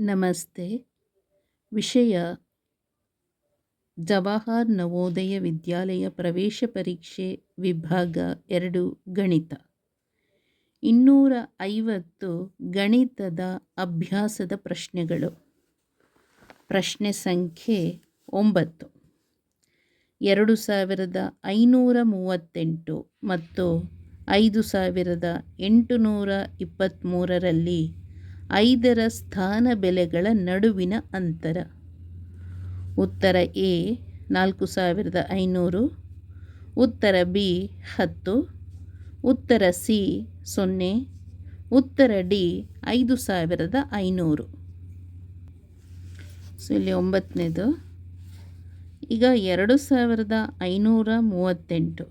ನಮಸ್ತೆ. ವಿಷಯ ಜವಾಹರ್ ನವೋದಯ ವಿದ್ಯಾಲಯ ಪ್ರವೇಶ ಪರೀಕ್ಷೆ ವಿಭಾಗ ಎರಡು ಗಣಿತ. ಇನ್ನೂರ ಐವತ್ತು ಗಣಿತದ ಅಭ್ಯಾಸದ ಪ್ರಶ್ನೆಗಳು. ಪ್ರಶ್ನೆ ಸಂಖ್ಯೆ ಒಂಬತ್ತು. ಎರಡು ಸಾವಿರದ ಐನೂರ ಮೂವತ್ತೆಂಟು ಮತ್ತು ಐದು ಸಾವಿರದ ಎಂಟುನೂರ ಇಪ್ಪತ್ತ್ಮೂರರಲ್ಲಿ ಐದರ ಸ್ಥಾನ ಬೆಲೆಗಳ ನಡುವಿನ ಅಂತರ. ಉತ್ತರ ಎ, ನಾಲ್ಕು ಸಾವಿರದ ಐನೂರು. ಉತ್ತರ ಬಿ, ಹತ್ತು. ಉತ್ತರ ಸಿ, ಸೊನ್ನೆ. ಉತ್ತರ ಡಿ, ಐದು ಸಾವಿರದ ಐನೂರು. ಸೊ, ಇಲ್ಲಿ ಒಂಬತ್ತನೇದು. ಈಗ ಎರಡು ಸಾವಿರದ ಐನೂರ ಮೂವತ್ತೆಂಟು.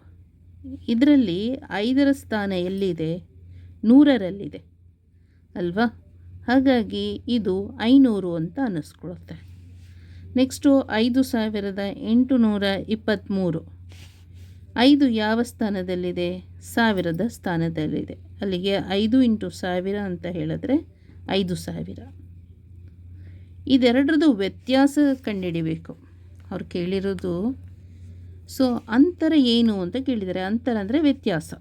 ಇದರಲ್ಲಿ ಐದರ ಸ್ಥಾನ ಎಲ್ಲಿದೆ? ನೂರರಲ್ಲಿದೆ. ಅಲ್ವಾ? ಹಾಗಾಗಿ ಇದು ಐನೂರು ಅಂತ ಅನ್ನಿಸ್ಕೊಳುತ್ತೆ. ನೆಕ್ಸ್ಟು ಐದು ಸಾವಿರದ ಎಂಟುನೂರ ಇಪ್ಪತ್ತ್ಮೂರು ಐದು ಯಾವ ಸ್ಥಾನದಲ್ಲಿದೆ? ಸಾವಿರದ ಸ್ಥಾನದಲ್ಲಿದೆ. ಅಲ್ಲಿಗೆ ಐದು ಇಂಟು ಸಾವಿರ ಅಂತ ಹೇಳಿದ್ರೆ ಐದು ಸಾವಿರ. ಇದೆರಡರದು ವ್ಯತ್ಯಾಸ ಕಂಡುಹಿಡಿಬೇಕು. ಅವ್ರು ಕೇಳಿರೋದು ಸೊ ಅಂತರ ಏನು ಅಂತ ಕೇಳಿದ್ದಾರೆ. ಅಂತರ ಅಂದರೆ ವ್ಯತ್ಯಾಸ.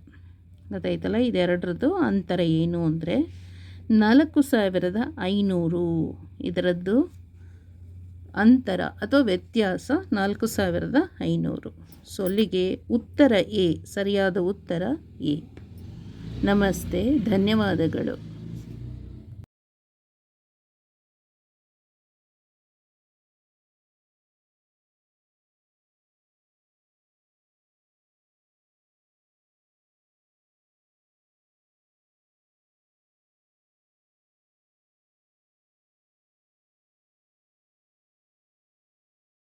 ಗೊತ್ತಾಯ್ತಲ್ಲ? ಇದೆರಡರದ್ದು ಅಂತರ ಏನು ಅಂದರೆ ನಾಲ್ಕು ಸಾವಿರದ ಐನೂರು. ಇದರದ್ದು ಅಂತರ ಅಥವಾ ವ್ಯತ್ಯಾಸ ನಾಲ್ಕು ಸಾವಿರದ ಐನೂರು. ಸೊ ಅಲ್ಲಿಗೆ ಉತ್ತರ ಎ, ಸರಿಯಾದ ಉತ್ತರ ಎ. ನಮಸ್ತೆ, ಧನ್ಯವಾದಗಳು.